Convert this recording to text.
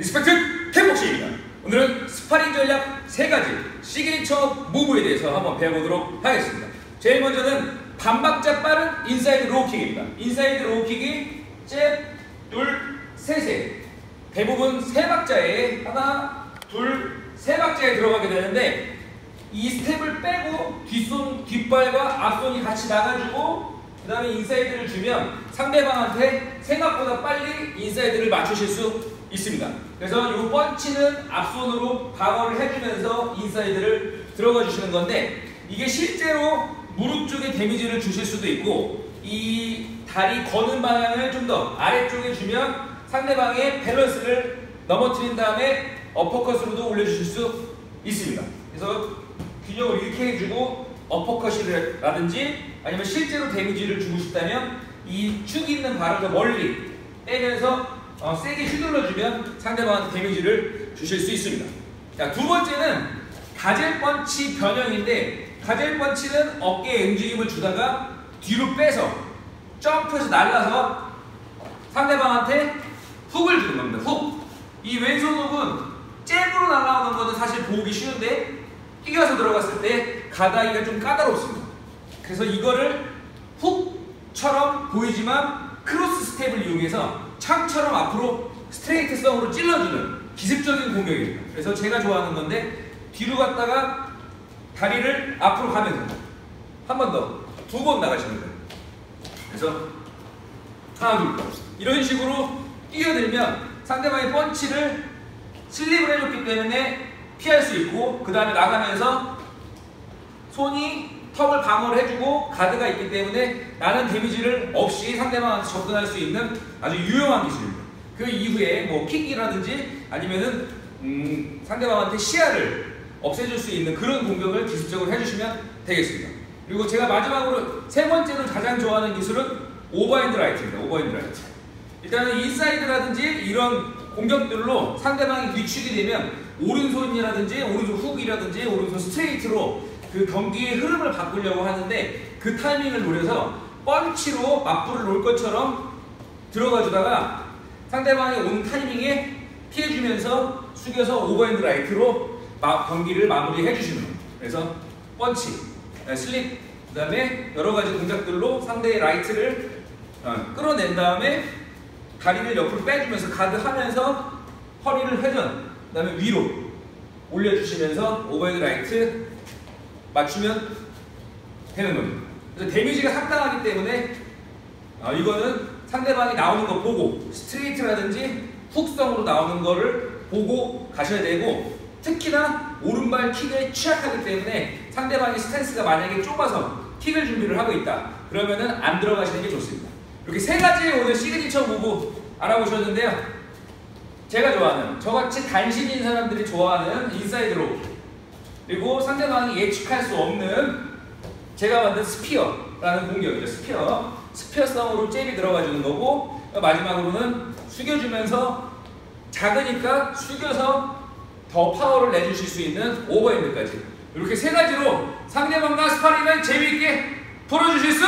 리스펙트 캔복싱입니다. 오늘은 스파링 전략 3가지 시그니처 무브에 대해서 한번 배워보도록 하겠습니다. 제일 먼저는 반박자 빠른 인사이드 로우킥입니다. 인사이드 로우킥이 잽, 둘, 셋에 대부분 세 박자에 하나, 둘, 세 박자에 들어가게 되는데 이 스텝을 빼고 뒷손, 뒷발과 앞손이 같이 나가주고 그 다음에 인사이드를 주면 상대방한테 생각보다 빨리 인사이드를 맞추실 수 있습니다. 그래서 이 펀치는 앞손으로 방어를 해주면서 인사이드를 들어가 주시는 건데 이게 실제로 무릎 쪽에 데미지를 주실 수도 있고 이 다리 거는 방향을 좀 더 아래쪽에 주면 상대방의 밸런스를 넘어뜨린 다음에 어퍼컷으로도 올려주실 수 있습니다. 그래서 균형을 이렇게 해주고 어퍼컷이라든지 아니면 실제로 데미지를 주고 싶다면 이 축 있는 발을 더 멀리 빼면서 어, 세게 휘둘러주면 상대방한테 데미지를 주실 수 있습니다. 자, 두 번째는 가젤 펀치 변형인데 가젤 펀치는 어깨에 움직임을 주다가 뒤로 빼서 점프해서 날라서 상대방한테 훅을 주는 겁니다. 훅. 이 왼손 훅은 잽으로 날아오는 거는 사실 보기 쉬운데 뛰어서 들어갔을 때 가다기가 좀 까다롭습니다. 그래서 이거를 훅처럼 보이지만 크로스 스텝을 이용해서 창처럼 앞으로 스트레이트성으로 찔러주는 기습적인 공격입니다. 그래서 제가 좋아하는 건데 뒤로 갔다가 다리를 앞으로 가면서 한 번 더 두 번 나가시는 거예요. 그래서 하나 둘 이런 식으로 뛰어들면 상대방의 펀치를 슬립을 해줬기 때문에 피할 수 있고 그 다음에 나가면서 손이 턱을 방어를 해주고 가드가 있기 때문에 나는 데미지를 없이 상대방한테 접근할 수 있는 아주 유용한 기술입니다. 그 이후에 뭐 킥이라든지 아니면은 음, 상대방한테 시야를 없애줄 수 있는 그런 공격을 기술적으로 해주시면 되겠습니다. 그리고 제가 마지막으로 세 번째로 가장 좋아하는 기술은 오버핸드 라이트입니다. 오버핸드 라이트. 일단은 인사이드라든지 이런 공격들로 상대방이 위축이 되면 오른손이라든지 오른손 훅이라든지 오른손 스트레이트로 그 경기의 흐름을 바꾸려고 하는데 그 타이밍을 노려서 펀치로 맞불을 놓을 것처럼 들어가 주다가 상대방이 오는 타이밍에 피해주면서 숙여서 오버핸드 라이트로 마, 경기를 마무리해 주시는 거예요. 그래서 펀치, 네, 슬립, 그 다음에 여러 가지 동작들로 상대의 라이트를 어, 끌어낸 다음에 다리를 옆으로 빼주면서 가드하면서 허리를 회전, 그 다음에 위로 올려주시면서 오버헤드 라이트 맞추면 되는 겁니다. 그래서 데미지가 상당하기 때문에 어, 이거는 상대방이 나오는 거 보고 스트레이트라든지 훅성으로 나오는 거를 보고 가셔야 되고 특히나 오른발 킥에 취약하기 때문에 상대방의 스탠스가 만약에 좁아서 킥을 준비를 하고 있다 그러면은 안 들어가시는 게 좋습니다. 이렇게 세 가지의 오늘 시그니처 무브 알아보셨는데요. 제가 좋아하는 저같이 단신인 사람들이 좋아하는 인사이드 로 그리고 상대방이 예측할 수 없는 제가 만든 스피어라는 공격이죠. 스피어. 스피어성으로 잽이 들어가 주는 거고 마지막으로는 숙여주면서 작으니까 숙여서 더 파워를 내주실 수 있는 오버핸드까지 이렇게 세 가지로 상대방과 스파링을 재미있게 풀어주실 수.